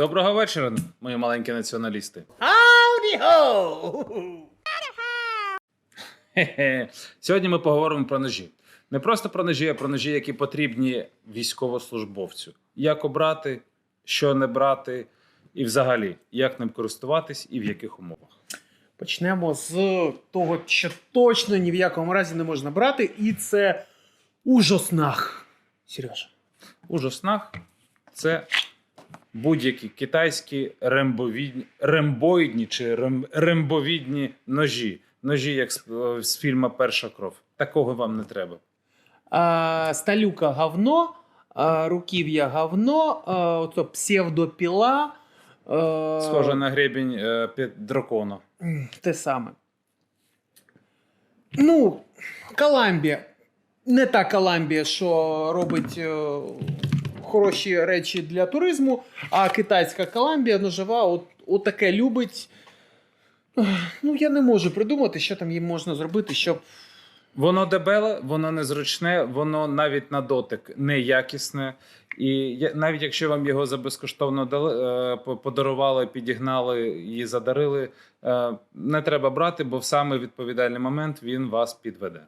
Доброго вечора, мої маленькі націоналісти. Howdy ho! Хе-хе. Сьогодні ми поговоримо про ножі. Не просто про ножі, а про ножі, які потрібні військовослужбовцю. Як обрати, що не брати, і взагалі, як ним користуватись і в яких умовах. Почнемо з того, що точно ні в якому разі не можна брати, і це ужаснах. Сережа. У жоснах це будь-які китайські рембовідні, рембоїдні чи рем, рембовідні ножі. Ножі, як з, е, з фільму Перша кров. Такого вам не треба. А, сталюка говно, а, руків'я говно, а, ото псевдопіла. А, Схоже на гребінь е, під дракона. Те саме. Ну, Коламбія. Не та Коламбія, що робить е, хороші речі для туризму, а китайська Коламбія ножова, от, от таке любить. Ну, я не можу придумати, що там їм можна зробити, щоб. Воно дебеле, воно незручне, воно навіть на дотик неякісне. І навіть якщо вам його за безкоштовно е, подарували, підігнали і задарили, е, не треба брати, бо в саме відповідальний момент він вас підведе.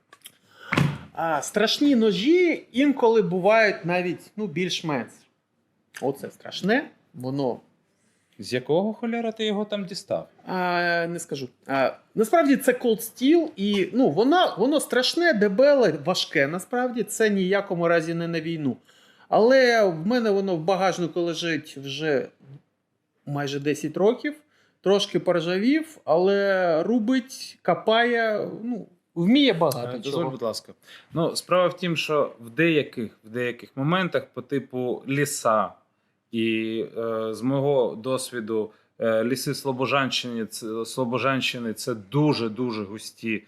А страшні ножі інколи бувають навіть ну, більш-менш. Оце страшне, воно З якого холєра ти його там дістав? А, не скажу. А, насправді це Cold Steel, і ну, воно, воно страшне, дебеле, важке. Насправді це ніякому разі не на війну. Але в мене воно в багажнику лежить вже майже 10 років, трошки поржавів, але рубить, копає, ну, вміє багато. Е, Дозволь, чого. будь ласка. Ну, справа в тім, що в деяких, в деяких моментах, по типу ліса, і е, з мого досвіду, е, ліси Слобожанщини, це, Слобожанщини це дуже-дуже густі.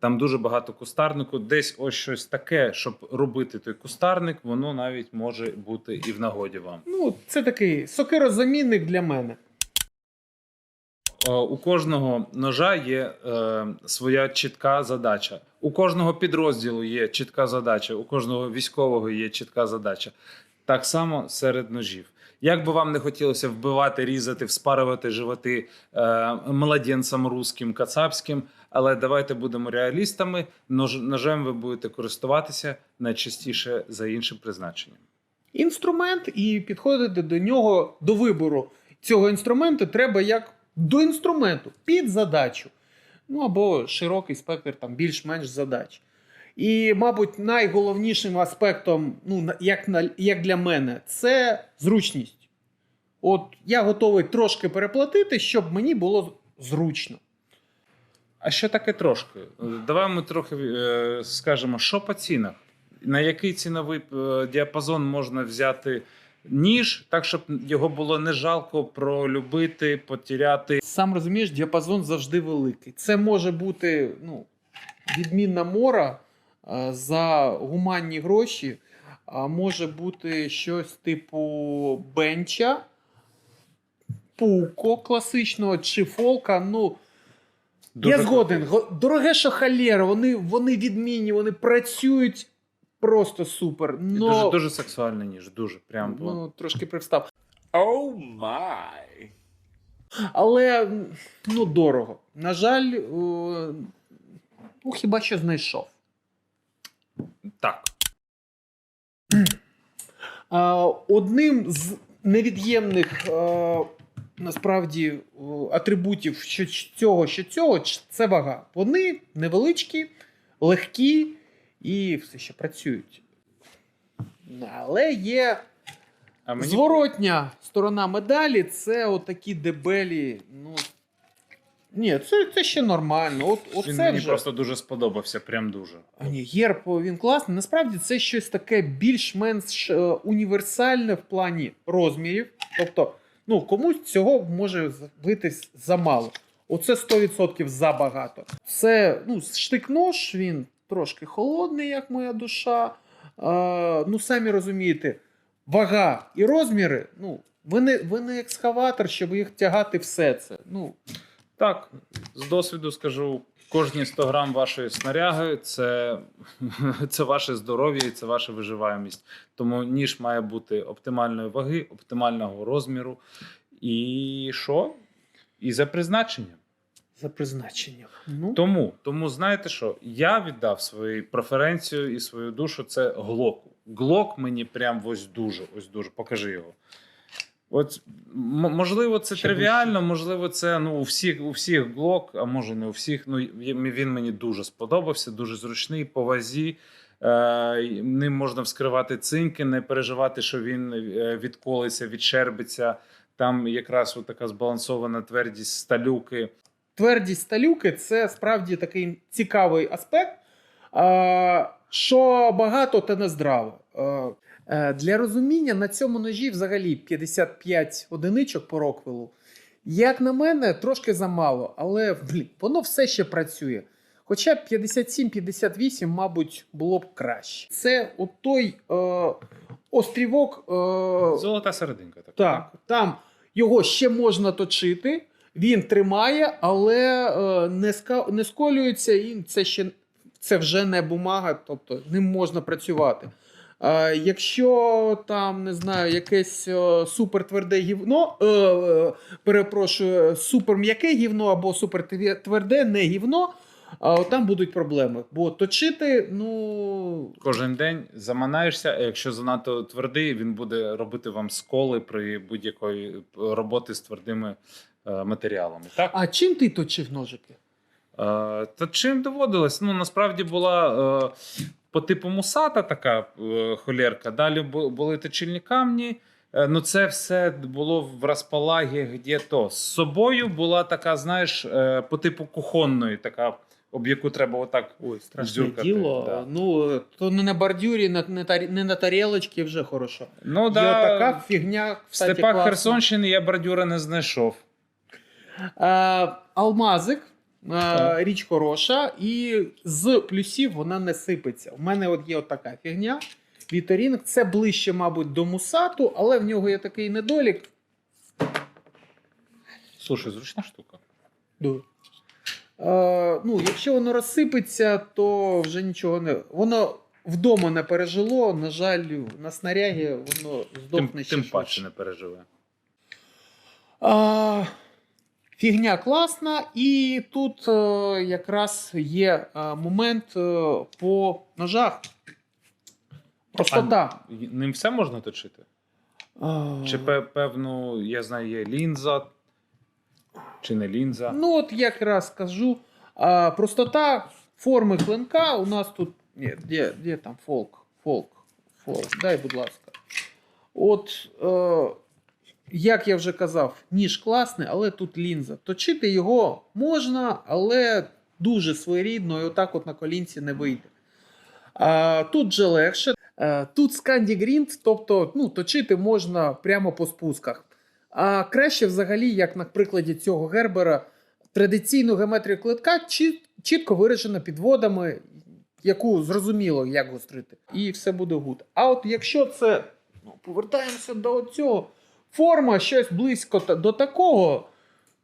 Там дуже багато кустарнику. Десь ось щось таке, щоб робити той кустарник, воно навіть може бути і в нагоді вам. Ну, це такий сокирозамінник для мене. Е, У кожного ножа є е, своя чітка задача. У кожного підрозділу є чітка задача, у кожного військового є чітка задача. Так само серед ножів. Як би вам не хотілося вбивати, різати, вспарювати животи е, младенцям русським, кацапським, але давайте будемо реалістами. Нож, ножем ви будете користуватися найчастіше за іншим призначенням. інструмент і підходити до нього до вибору цього інструменту треба як до інструменту під задачу. Ну або широкий спектр там більш-менш задач. І, мабуть, найголовнішим аспектом, ну, як, на, як для мене, це зручність. От я готовий трошки переплатити, щоб мені було зручно. А що таке трошки? Давай ми трохи е, скажемо, що по цінах? На який ціновий е, діапазон можна взяти ніж, так щоб його було не жалко пролюбити, потеряти. Сам розумієш, діапазон завжди великий. Це може бути ну, відмінна мора за гуманні гроші, а може бути щось типу бенча, пуко класичного чи фолка. Ну, Дуже я згоден. Дороге що вони, вони відмінні, вони працюють просто супер. Но, Дуже, дуже сексуальний ніж, дуже прям. ну, трошки привстав. Oh my. Але ну, дорого. На жаль, е, ну, хіба що знайшов. Так. Одним з невід'ємних е, насправді е, атрибутів що цього, що цього, це вага. Вони невеличкі, легкі і все ще працюють. Але є А мені зворотня сторона медалі це отакі дебелі. Ну, ні, це, це ще нормально. От, він оце мені вже... просто дуже сподобався, прям дуже. А ні, герб він класний. Насправді це щось таке більш-менш е, універсальне в плані розмірів. Тобто, ну комусь цього може витись замало. Оце 100% забагато. Це ну, штик-нож, він трошки холодний, як моя душа. Е, ну, самі розумієте, вага і розміри. Ну, ви не, ви не екскаватор, щоб їх тягати все це. Ну, Так, з досвіду скажу, кожні 100 грам вашої снаряги це, це ваше здоров'я і це ваша виживаємість. Тому ніж має бути оптимальної ваги, оптимального розміру І що? І за призначенням. За призначенням. Ну, Тому, тому знаєте що? Я віддав свою преференцію і свою душу це глоку. Глок мені прям ось дуже, ось дуже. Покажи його. От можливо, це Ще тривіально, можливо, це ну у всіх у всіх глок, а може не у всіх. Ну він мені дуже сподобався, дуже зручний по вазі. Е, ним можна вскривати цинки, не переживати, що він е, відколиться, відшербиться. Там якраз така збалансована твердість сталюки. Твердість сталюки це справді такий цікавий аспект, що багато та не здраво. Е, Для розуміння на цьому ножі взагалі 55 одиничок по Роквелу. Як на мене, трошки замало, але блін, воно все ще працює. Хоча б 57-58, мабуть, було б краще. Це от той е, острівок. Е, Золота серединка. така. так, там його ще можна точити, він тримає, але е, не, не сколюється, і це ще це вже не бумага, тобто ним можна працювати. Якщо там, не знаю, якесь е, супертверде гівно, е, перепрошую, суперм'яке гівно або супертверде не гівно, там будуть проблеми. Бо точити, ну. Кожен день заманаєшся, а якщо занадто твердий, він буде робити вам сколи при будь-якої роботи з твердими матеріалами. Так? А чим ти точив ножики? Е, та чим доводилось? Ну, насправді була е, по типу мусата така е, холєрка. Далі були точильні камні. Е, Ну, це все було в розпалагі где-то. З собою була така, знаєш, е, по типу кухонної, така, об яку треба отак. Ой, страшне Дзюркати, діло. да. Ну, то не на бордюрі, не, не, на тарілочці вже хорошо. Ну, Є да, така фігня. в степах класна. Херсонщини я бордюра не знайшов. Е, алмазик, е, річ хороша, і з плюсів вона не сипеться. У мене от є от така фігня. Віторінг, це ближче, мабуть, до мусату, але в нього є такий недолік. Слушай, зручна штука. Ду. Е, ну, якщо воно розсипеться, то вже нічого не. Воно вдома не пережило. На жаль, на снарягі воно Тим, здохне ще тим паче не переживе. А, фігня класна, і тут е, якраз є е, момент е, по ножах. Простота. А ним все можна точити? Чи пе- певну, я знаю, є лінза, чи не лінза. Ну, от якраз скажу. А, простота форми клинка у нас тут. Ні, де, де там фолк? Фолк. Фолк. Дай, будь ласка. От, е, як я вже казав, ніж класний, але тут лінза. Точити його можна, але дуже своєрідно, і отак от на колінці не вийде. А, тут же легше. Е, Тут Scandi Grind, тобто ну, точити можна прямо по спусках. А краще взагалі, як на прикладі цього гербера, традиційну геометрію клитка чіт- чітко виражена підводами, яку зрозуміло, як гострити. І все буде гуд. А от якщо це ну, повертаємося до цього, форма щось близько до такого,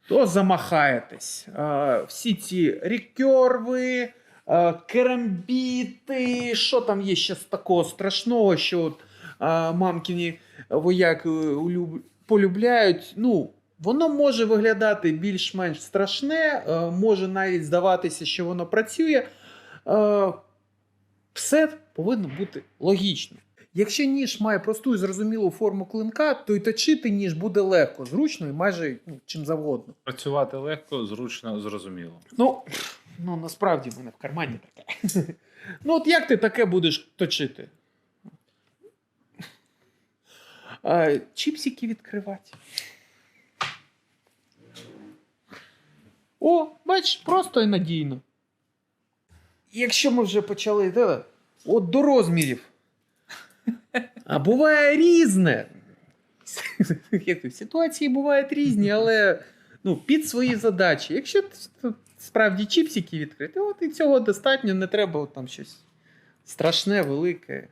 то замахаєтесь. Всі ці рікерви, керамбіти, що там є ще з такого страшного, що от, мамкіні вояки улюб... полюбляють. Ну, воно може виглядати більш-менш страшне, е, може навіть здаватися, що воно працює. Е, Все повинно бути логічно. Якщо ніж має просту і зрозумілу форму клинка, то й точити ніж буде легко, зручно і майже ну, чим завгодно. Працювати легко, зручно, зрозуміло. Ну, ну насправді в мене в кармані таке. Ну, от як ти таке будеш точити? А, чіпсики відкривати. О, бач, просто і надійно. Якщо ми вже почали, от до розмірів. А буває різне. Ситуації бувають різні, але ну, під свої задачі. Якщо справді чіпсики відкрити, от і цього достатньо, не треба от там щось страшне, велике.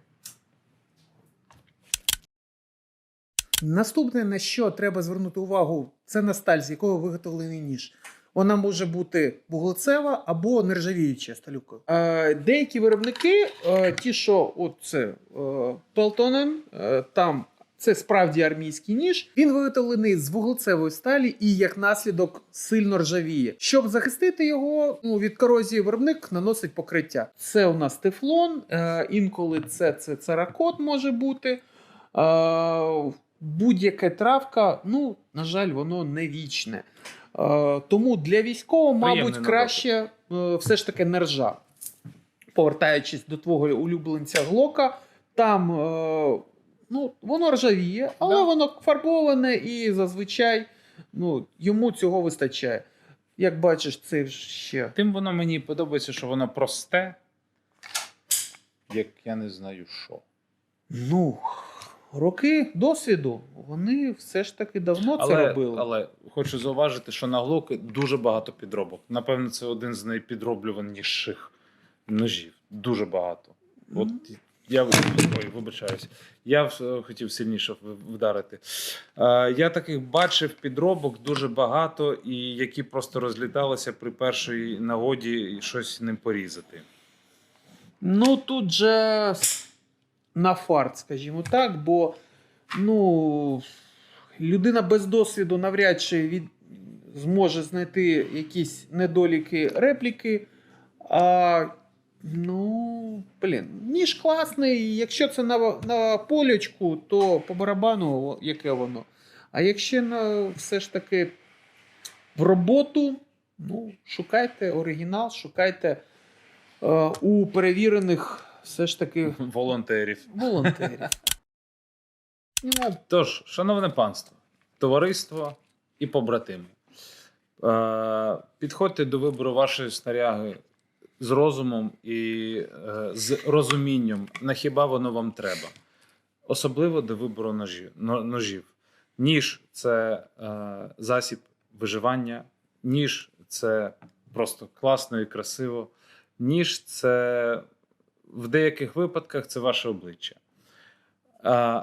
Наступне, на що треба звернути увагу, це на сталь, з якого виготовлений ніж. Вона може бути вуглецева або нержавіюча сталюкою. Е, деякі виробники, е, ті, що от це е, там Це справді армійський ніж. Він виготовлений з вуглецевої сталі і як наслідок сильно ржавіє. Щоб захистити його ну, від корозії, виробник наносить покриття. Це у нас тефлон, е, інколи це, це церакот може бути. Будь-яка травка, ну, на жаль, воно не вічне. Е, тому для військового, мабуть, на краще е, все ж таки нержа. Повертаючись до твого улюбленця Глока, там е, ну, воно ржавіє, але Да. воно фарбоване і зазвичай ну, йому цього вистачає. Як бачиш, це ще. Тим воно мені подобається, що воно просте, як я не знаю що. Ну, роки досвіду, вони все ж таки давно це Але, робили. але хочу зауважити, що на глоки дуже багато підробок. Напевно, це один з найпідроблюваніших ножів. Дуже багато. От я ой, вибачаюсь. Я хотів сильніше вдарити. Е, я таких бачив підробок дуже багато, і які просто розліталися при першій нагоді і щось ним порізати. Ну, тут же на фарт, скажімо так, бо ну, людина без досвіду навряд чи від... зможе знайти якісь недоліки репліки. А, ну, блін, ніж класний. Якщо це на, на полючку, то по барабану яке воно. А якщо на, все ж таки в роботу, ну, шукайте оригінал, шукайте е, у перевірених все ж таки Волонтерів. волонтерів. Ну, Тож, шановне панство, товариство і побратими, е, підходьте до вибору вашої снаряги з розумом і е, з розумінням, на хіба воно вам треба. Особливо до вибору ножів. ножів. Ніж це е, засіб виживання, ніж це просто класно і красиво. Ніж це в деяких випадках це ваше обличчя.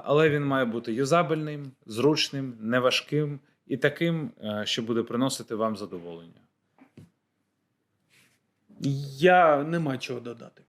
Але він має бути юзабельним, зручним, неважким і таким, е, що буде приносити вам задоволення. Я нема чого додати.